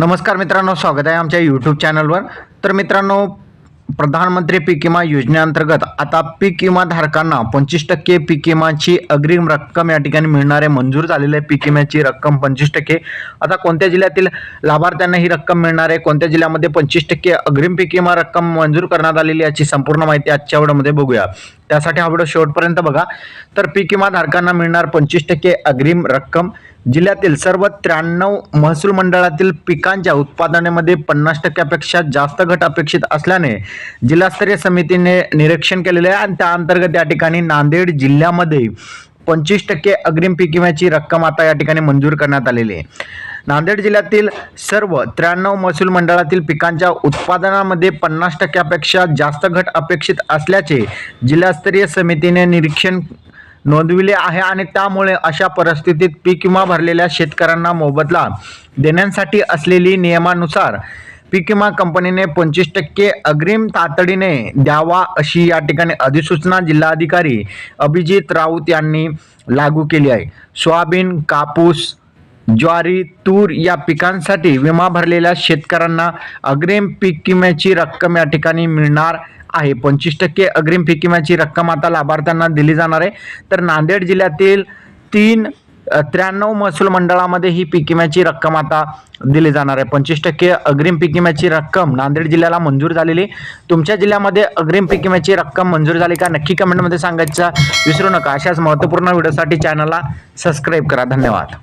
नमस्कार मित्रांनो स्वागत आहे आमच्या यूट्यूब चॅनलवर तर मित्रांनो प्रधानमंत्री पीक विमा योजनेअंतर्गत आता पीक विमा धारकांना पंचवीस टक्के पीक विमाची अग्रिम रक्कम या ठिकाणी मिळणार आहे. मंजूर झालेलं आहे पीक विम्याची रक्कम पंचवीस टक्के. आता कोणत्या जिल्ह्यातील लाभार्थ्यांना ही रक्कम मिळणार आहे? कोणत्या जिल्ह्यामध्ये पंचवीस टक्के अग्रिम पीक विमा रक्कम मंजूर करण्यात आलेली याची संपूर्ण माहिती आजच्या आवडमध्ये बघूया. त्यासाठी हा व्हिडिओ शेवटपर्यंत बघा. तर पीक विमा धारकांना मिळणार पंचवीस टक्के अग्रिम रक्कम. जिल्ह्यातील सर्व त्र्याण्णव महसूल मंडळातील पिकांच्या उत्पादनामध्ये पन्नास टक्क्यापेक्षा जास्त घट अपेक्षित असल्याने जिल्हास्तरीय समितीने निरीक्षण केलेले आहे. आणि त्या अंतर्गत या ठिकाणी नांदेड जिल्ह्यामध्ये पंचवीस टक्के अग्रिम पीक विम्याची रक्कम आता या ठिकाणी मंजूर करण्यात आलेली आहे. नांदेड जिल्ह्यातील सर्व त्र्याण्णव महसूल मंडळातील पिकांच्या उत्पादनामध्ये पन्नास टक्क्यापेक्षा जास्त घट अपेक्षित असल्याचे जिल्हास्तरीय समितीने निरीक्षण नोंदविले आहे आणि त्यामुळे अशा परिस्थितीत पीक विमा भरलेल्या शेतकऱ्यांना मोबदला देण्यासाठी असलेली नियमानुसार पीक विमा कंपनीने पंचवीस टक्के अग्रिम तातडीने द्यावा अशी या ठिकाणी अधिसूचना जिल्हाधिकारी अभिजित राऊत यांनी लागू केली आहे. सोयाबीन कापूस ज्वारी तूर या पिकांसाठी विमा भरलेल्या शेतकऱ्यांना अग्रिम पीक विम्याची रक्कम या ठिकाणी मिळणार आहे. पंचवीस टक्के अग्रिम पीक विम्याची रक्कम आता लाभार्थ्यांना दिली जाणार आहे. तर नांदेड जिल्ह्यातील तीन त्र्याण्णव महसूल मंडळामध्ये ही पीक विम्याची रक्कम आता दिली जाणार आहे. पंचवीस टक्के अग्रिम पीक विम्याची रक्कम नांदेड जिल्ह्याला मंजूर झालेली. तुमच्या जिल्ह्यामध्ये अग्रिम पीक विम्याची रक्कम मंजूर झाली का? नक्की कमेंटमध्ये सांगायचं विसरू नका. अशाच महत्त्वपूर्ण व्हिडिओसाठी चॅनलला सबस्क्राईब करा. धन्यवाद.